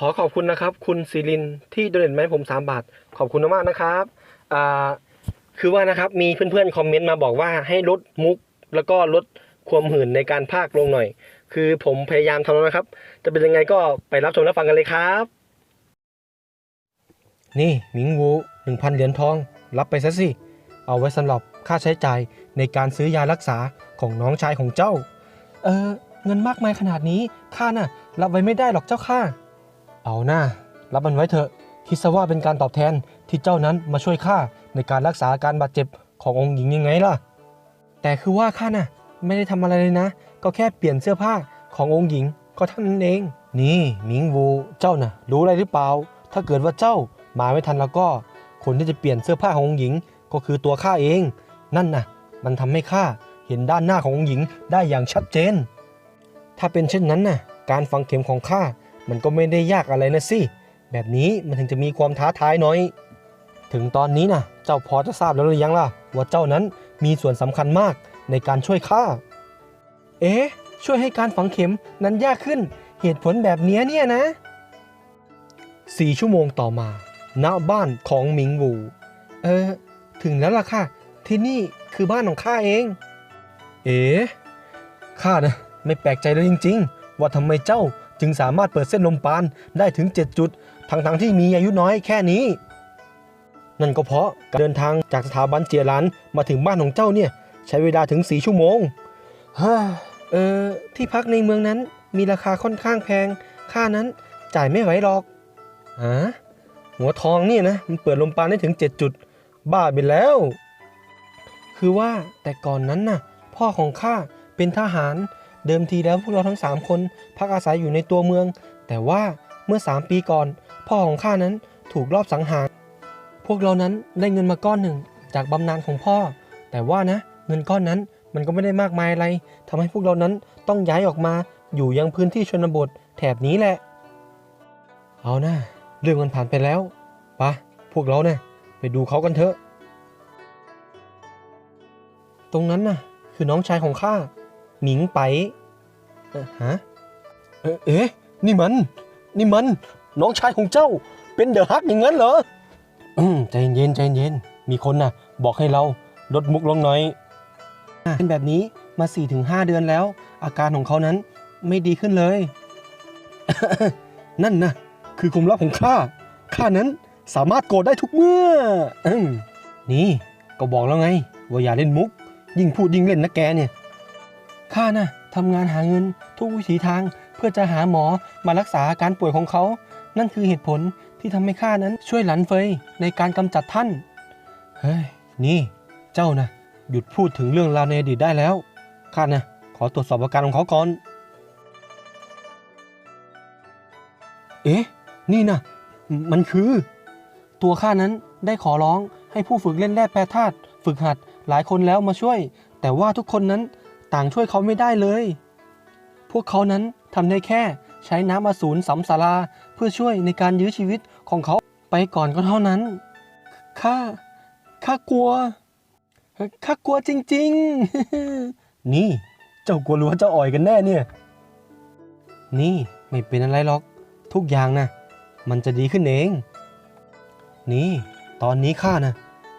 ขอขอบคุณนะครับ คุณศิรินที่โดเนทมาให้ผม3บาท ขอบคุณมากนะครับอ่าคือว่านะครับมีเพื่อนๆคอมเมนต์มาบอกว่าให้ลดมุก แล้วก็ลดความหื่นในการพากย์ลงหน่อย คือผมพยายามทำแล้วนะครับ จะเป็นยังไงก็ไปรับชมรับฟังกันเลยครับ นี่หมิงวูหนึ่งพันเหรียญทอง รับไปซะสิ เอาไว้สำหรับค่าใช้จ่ายในการซื้อยารักษาของน้องชายของเจ้า เออเงินมากมายขนาดนี้ข้าน่ะ รับไว้ไม่ได้หรอกเจ้าข้า เอาหน้า รับมันไว้เถอะ คิดซะว่าเป็นการตอบแทนที่เจ้านั้นมาช่วยข้าในการรักษาอาการบาดเจ็บขององค์หญิงยังไงล่ะ แต่คือว่าข้าน่ะ ไม่ได้ทำอะไรเลยนะ ก็แค่เปลี่ยนเสื้อผ้าขององค์หญิงก็เท่านั้นเอง นี่หมิงวูเจ้าน่ะ รู้อะไรหรือเปล่า ถ้าเกิดว่าเจ้ามาไม่ทันแล้วก็ คนที่จะเปลี่ยนเสื้อผ้าขององค์หญิง ก็คือตัวข้าเอง นั่นน่ะ มันทำให้ข้าเห็นด้านหน้าขององค์หญิงได้อย่างชัดเจน ถ้าเป็นเช่นนั้นน่ะ การฝังเข็มของข้า มันก็ไม่ได้ยากอะไรนะสิ แบบนี้มันถึงจะมีความท้าทายน่อย ถึงตอนนี้นะเจ้าพอจะทราบแล้วหรือยังล่ะ ว่าเจ้านั้นมีส่วนสำคัญมากในการช่วยข้า เอ๊ะ ช่วยให้การฝังเข็มนั้นยากขึ้น เหตุผลแบบนี้เนี่ยนะสี่ชั่วโมงต่อมา ณ บ้านของหมิงวูเออ ถึงแล้วล่ะค่ะ ที่นี่คือบ้านของข้าเอง เอ๋ข้านะไม่แปลกใจเลยจริง ๆ ว่าทำไมเจ้า จึงสามารถเปิดเส้นลมปานได้ถึง 7 จุด ทั้งๆที่มีอายุน้อยแค่นี้ นั่นก็เพราะการเดินทางจากสถาบันเจียหลานมาถึงบ้านของเจ้าเนี่ยใช้เวลาถึง 4 ชั่วโมงฮ่าเออที่พักในเมืองนั้นมีราคาค่อนข้างแพง ค่านั้นจ่ายไม่ไหวหรอกฮะหัวทองเนี่ยนะมันเปิดลมปานได้ถึง 7 จุด บ้าไปแล้ว คือว่าแต่ก่อนนั้นน่ะพ่อของข้าเป็นทหาร เดิมทีแล้วพวกเราทั้ง 3 คนพักอาศัยอยู่ในตัวเมือง แต่ว่าเมื่อ 3 ปีก่อน พ่อของข้านั้นถูกลอบสังหาร พวกเรานั้นได้เงินมาก้อนหนึ่ง จากบำนาญของพ่อ แต่ว่านะ เงินก้อนนั้นมันก็ไม่ได้มากมายอะไรทำให้พวกเรานั้นต้องย้ายออกมาอยู่ยังพื้นที่ชนบทแถบนี้แหละ เอานะเรื่องมันผ่านไปแล้วปะพวกเราเนี่ยไปดูเขากันเถอะ ตรงนั้นน่ะ คือน้องชายของข้า หมิงไปเอ่อฮะเอ่อเอ๊ะนี่มัน นี่มัน น้องชายของเจ้า เป็นเดอะฮักอย่างนั้นเหรออืมใจเย็นใจเย็น มีคนน่ะ บอกให้เราลดมุกลงหน่อยอะเป็นแบบนี้มา4-5เดือนแล้ว อาการของเขานั้นไม่ดีขึ้นเลย นั่นนะคือความลับของข้าข้านั้นสามารถโกรธได้ทุกเมื่ออืมนี่ ก็บอกแล้วไง ว่าอย่าเล่นมุก ยิ่งพูดยิ่งเล่นนะแกเนี่ย ข้าน่ะทำงานหาเงินทุกวิถีทางเพื่อจะหาหมอมารักษาอาการป่วยของเขา นั่นคือเหตุผลที่ทำให้ข้านั้นช่วยหลันเฟยในการกำจัดท่าน เฮ้ย นี่เจ้านะ หยุดพูดถึงเรื่องราวในอดีตได้แล้ว ข้านะ ขอตรวจสอบอาการของเขาก่อน เอ๊ะ นี่นะ มันคือ ตัวข้านั้นได้ขอร้องให้ผู้ฝึกเล่นแร่แปรธาตุฝึกหัดหลายคนแล้วมาช่วย แต่ว่าทุกคนนั้น ต่างช่วยเขาไม่ได้เลย พวกเขานั้นทำได้แค่ใช้น้ำอสูรสัมสาราเพื่อช่วยในการยื้อชีวิตของเขาไปก่อนก็เท่านั้น ข้า ข้ากลัว ข้ากลัวจริง ๆ นี่ เจ้ากลัวหรือว่าเจ้าอ่อยกันแน่เนี่ย นี่ไม่เป็นอะไรหรอก ทุกอย่างนะมันจะดีขึ้นเอง นี่ ตอนนี้ข้านะ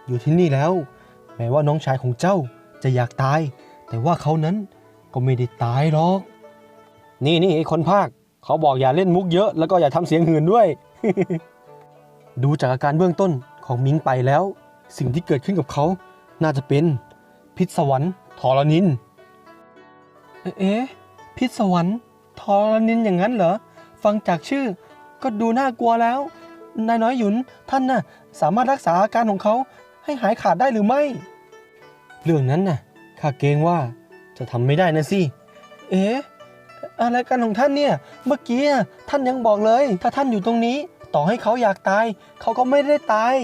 อยู่ที่นี่แล้ว แม้ว่าน้องชายของเจ้าจะอยากตาย แต่ว่าเขานั้นก็ไม่ได้ตายหรอก นี่นี่ไอ้คนภาค เขาบอกอย่าเล่นมุกเยอะ แล้วก็อย่าทำเสียงหื่นด้วย ดูจากอาการเบื้องต้นของมิงไปแล้ว สิ่งที่เกิดขึ้นกับเขา น่าจะเป็น พิษสวรรค์ทรนิน เอ๊ะพิษสวรรค์ทรนินอย่างนั้นเหรอ ฟังจากชื่อ ก็ดูน่ากลัวแล้ว นายน้อยหยุนท่านน่ะ สามารถรักษาอาการของเขาให้หายขาดได้หรือไม่ เรื่องนั้นน่ะ ข้าเกรงว่าจะทำไม่ได้นะสิ เอ๊ะอะไรกันของท่านเนี่ย เมื่อกี้อะท่านยังบอกเลย ถ้าท่านอยู่ตรงนี้ ต่อให้เขาอยากตาย เขาก็ไม่ได้ตาย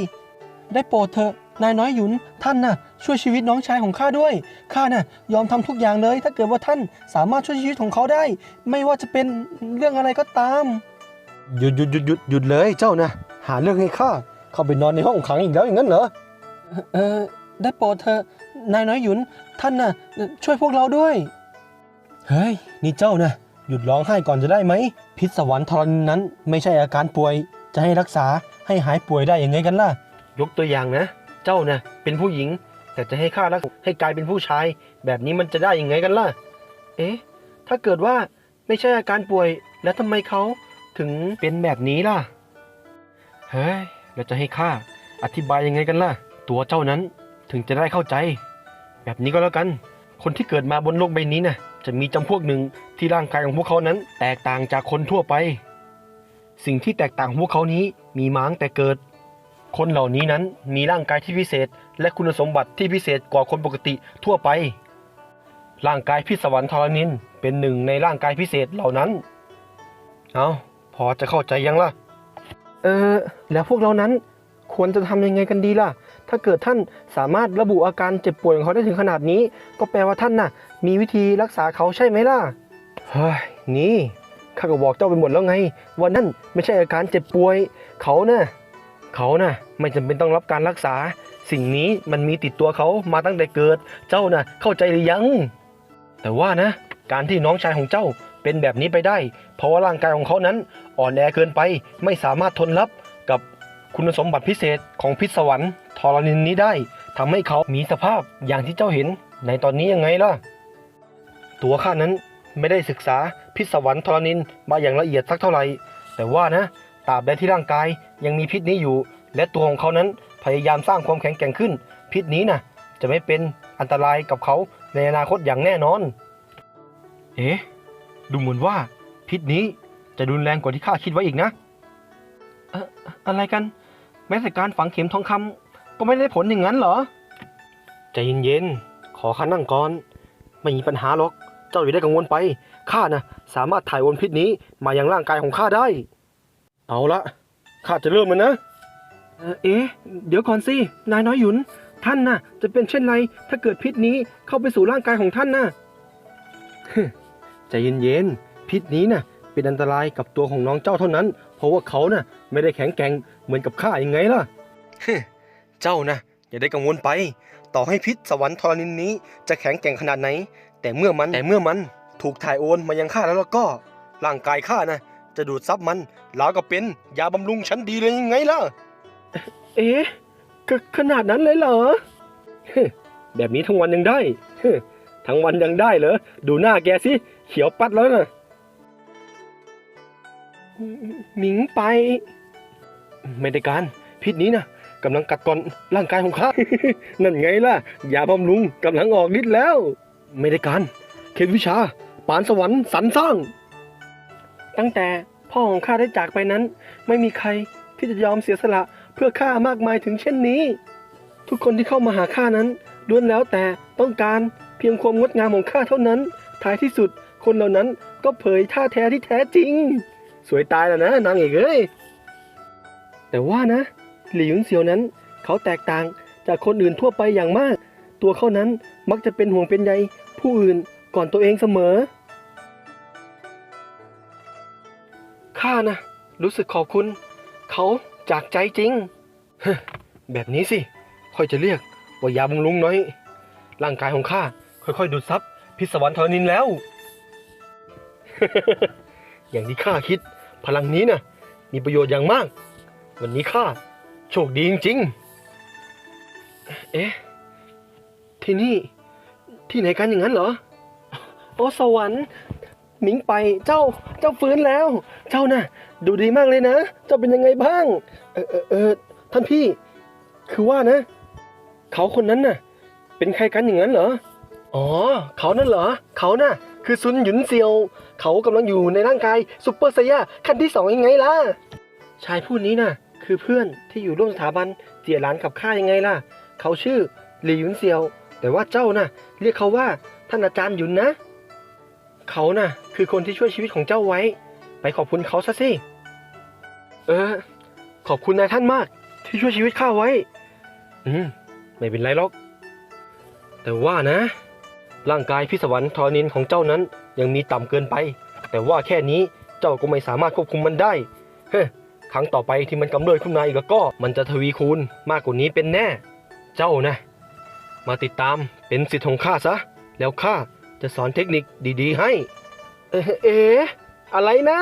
ได้โปรดเถอะนายน้อยหยุนท่านน่ะ ช่วยชีวิตน้องชายของข้าด้วยข้าน่ะ ยอมทำทุกอย่างเลย ถ้าเกิดว่าท่านสามารถช่วยชีวิตของเขาได้ ไม่ว่าจะเป็นเรื่องอะไรก็ตามหยุดหยุดหยุดหยุดหยุดเลยเจ้านะหาเรื่องให้ข้าเข้าไปนอนในห้องขังอีกแล้วอย่างนั้นเหรอเออได้โปรดเถอะ นายน้อยหยุน ท่านน่ะ ช่วยพวกเราด้วย เฮ้ย นี่เจ้านะหยุดร้องไห้ก่อนจะได้ไหม พิษสวรรค์ทรณีนั้นไม่ใช่อาการป่วย จะให้รักษาให้หายป่วยได้ยังไงกันล่ะ ยกตัวอย่างนะ เจ้านะเป็นผู้หญิง แต่จะให้ข้ารักให้กลายเป็นผู้ชาย แบบนี้มันจะได้ยังไงกันล่ะ เอ๊ะ ถ้าเกิดว่าไม่ใช่อาการป่วย แล้วทำไมเขาถึงเป็นแบบนี้ล่ะ เฮ้ย แล้วจะให้ข้าอธิบายยังไงกันล่ะ ตัวเจ้านั้นถึงจะได้เข้าใจ แบบนี้ก็แล้วกัน คนที่เกิดมาบนโลกใบนี้นะ่ะจะมีจำพวกหนึ่งที่ร่างกายของพวกเขานั้น แตกต่างจากคนทั่วไป สิ่งที่แตกต่างของพวกเขานี้มีมาตั้งแต่เกิด คนเหล่านี้นั้นมีร่างกายที่พิเศษ และคุณสมบัติที่พิเศษกว่าคนปกติทั่วไป ร่างกายพิศวรรณทรณินเป็นหนึ่งในร่างกายพิเศษเหล่านั้น เอาพอจะเข้าใจยังล่ะ เออ แล้วพวกเรานั้นควรจะทำยังไงกันดีล่ะ ถ้าเกิดท่านสามารถระบุอาการเจ็บป่วยของเขาได้ถึงขนาดนี้ ก็แปลว่าท่านน่ะ มีวิธีรักษาเขาใช่ไหมล่ะ เฮ้ย นี่ข้าก็บอกเจ้าไปหมดแล้วไง ว่านั่นไม่ใช่อาการเจ็บป่วย เขาน่ะเขาน่ะไม่จำเป็นต้องรับการรักษา สิ่งนี้มันมีติดตัวเขามาตั้งแต่เกิด เจ้าน่ะเข้าใจหรือยัง แต่ว่านะ การที่น้องชายของเจ้าเป็นแบบนี้ไปได้ เพราะว่าร่างกายของเขานั้น อ่อนแอเกินไปไม่สามารถทนรับกับคุณสมบัติพิเศษของพิศสวรรค์ รณินนี้ได้ทำให้เขามีสภาพอย่างที่เจ้าเห็นในตอนนี้ยังไงล่ะ ตัวข้านั้นไม่ได้ศึกษาพิศวรรค์ทรณินมาอย่างละเอียดสักเท่าไหร่ แต่ว่านะตราบใดที่ร่างกายยังมีพิษนี้อยู่ และตัวของเขานั้นพยายามสร้างความแข็งแกร่งขึ้น พิษนี้นะจะไม่เป็นอันตรายกับเขาในอนาคตอย่างแน่นอน เอ๊ะ ดูเหมือนว่า พิษนี้จะรุนแรงกว่าที่ข้าคิดไว้อีกนะ เอ่ออะไรกัน แม้แต่การฝังเข็มทองคำ ก็ไม่ได้ผลอย่างนั้นเหรอ ใจเย็นๆ ขอข้านั่งก่อน ไม่มีปัญหาหรอก เจ้าอย่าได้กังวลไป ข้านะสามารถถ่ายโอนพิษนี้มายังร่างกายของข้าได้ เอาละ ข้าจะเริ่มมันนะเอ่อเอ๊ะ เดี๋ยวก่อนสิ นายน้อยหยุน ท่านน่ะ จะเป็นเช่นไร ถ้าเกิดพิษนี้เข้าไปสู่ร่างกายของท่านน่ะ ใจเย็นๆ พิษนี้น่ะ เป็นอันตรายกับตัวของน้องเจ้าเท่านั้น เพราะว่าเขาน่ะ ไม่ได้แข็งแกร่งเหมือนกับข้ายังไงล่ะ เจ้านะอย่าได้กังวลไป ต่อให้พิษสวรรค์ทรณินนี้จะแข็งแกร่งขนาดไหน แต่เมื่อมันแต่เมื่อมันถูกถ่ายโอนมายังข้าแล้วแล้วก็ ร่างกายข้านะจะดูดซับมันแล้วก็เป็นยาบำรุงชั้นดีเลยยังไงล่ะ เอ๊ะขนาดนั้นเลยเหรอแบบนี้ทั้งวันยังได้ทั้งวันยังได้เหรอ ดูหน้าแกสิ เขียวปัดแล้วนะหมิงไป ไม่ได้การ พิษนี้นะ กำลังกัดกร่อนร่างกายของข้า นั่นไงล่ะยาบำรุงกำลังออกฤทธิ์แล้ว ไม่ได้การ เขตวิชา ปานสวรรค์สรรสร้าง ตั้งแต่พ่อของข้าได้จากไปนั้น ไม่มีใครที่จะยอมเสียสละเพื่อข้ามากมายถึงเช่นนี้ ทุกคนที่เข้ามาหาข้านั้นล้วนแล้วแต่ต้องการเพียงความงดงามของข้าเท่านั้น ท้ายที่สุดคนเหล่านั้นก็เผยท่าแท้ที่แท้จริง สวยตายแล้วนะนางเอกเอ้ยแต่ว่านะ หลี่หยุนเซียวนั้น เขาแตกต่างจากคนอื่นทั่วไปอย่างมาก ตัวเขานั้นมักจะเป็นห่วงเป็นใยผู้อื่นก่อนตัวเองเสมอ ข้านะ รู้สึกขอบคุณ เขาจากใจจริง แบบนี้สิ ค่อยจะเรียกว่ายาบำรุงน้อย ร่างกายของข้าค่อยๆ ดูดซับพิศวรรณทรนินแล้ว อย่างที่ข้าคิด พลังนี้น่ะ มีประโยชน์อย่างมาก วันนี้ข้า โชคดีจริงๆ เอ๊ะ ที่นี่ ที่ไหนกันอย่างนั้นเหรอ โอ้สวรรค์หมิงไปเจ้าเจ้าฟื้นแล้ว เจ้าน่ะ ดูดีมากเลยนะ เจ้าเป็นยังไงบ้าง เออเออเออท่านพี่ คือว่านะ เขาคนนั้นน่ะ เป็นใครกันอย่างนั้นเหรอ อ๋อ เขานั่นเหรอ เขาน่ะ คือซุนหยุนเซียว เขากำลังอยู่ในร่างกายซุปเปอร์ไซย่าขั้นที่สองยังไงล่ะ ชายผู้นี้น่ะ คือเพื่อนที่อยู่ร่วมสถาบันเจียหลานกับข้ายังไงล่ะ เขาชื่อหลี่หยุนเซียว แต่ว่าเจ้าน่ะ เรียกเขาว่าท่านอาจารย์หยุนนะ เขาน่ะ คือคนที่ช่วยชีวิตของเจ้าไว้ ไปขอบคุณเขาซะสิ เออ ขอบคุณนายท่านมาก ที่ช่วยชีวิตข้าไว้ อืม ไม่เป็นไรหรอก แต่ว่านะ ร่างกายพิศวรรค์ทอนินของเจ้านั้นยังมีต่ำเกินไป แต่ว่าแค่นี้เจ้าก็ไม่สามารถควบคุมมันได้ เฮ้ ครั้งต่อไปที่มันกำเริบขึ้นมาอีกแล้วก็มันจะทวีคูณมากกว่านี้เป็นแน่ เจ้านะ มาติดตามเป็นสิทธิ์ของข้าซะ แล้วข้าจะสอนเทคนิคดีๆให้ เอเอ๊ะเอ๊ะอะไรนะ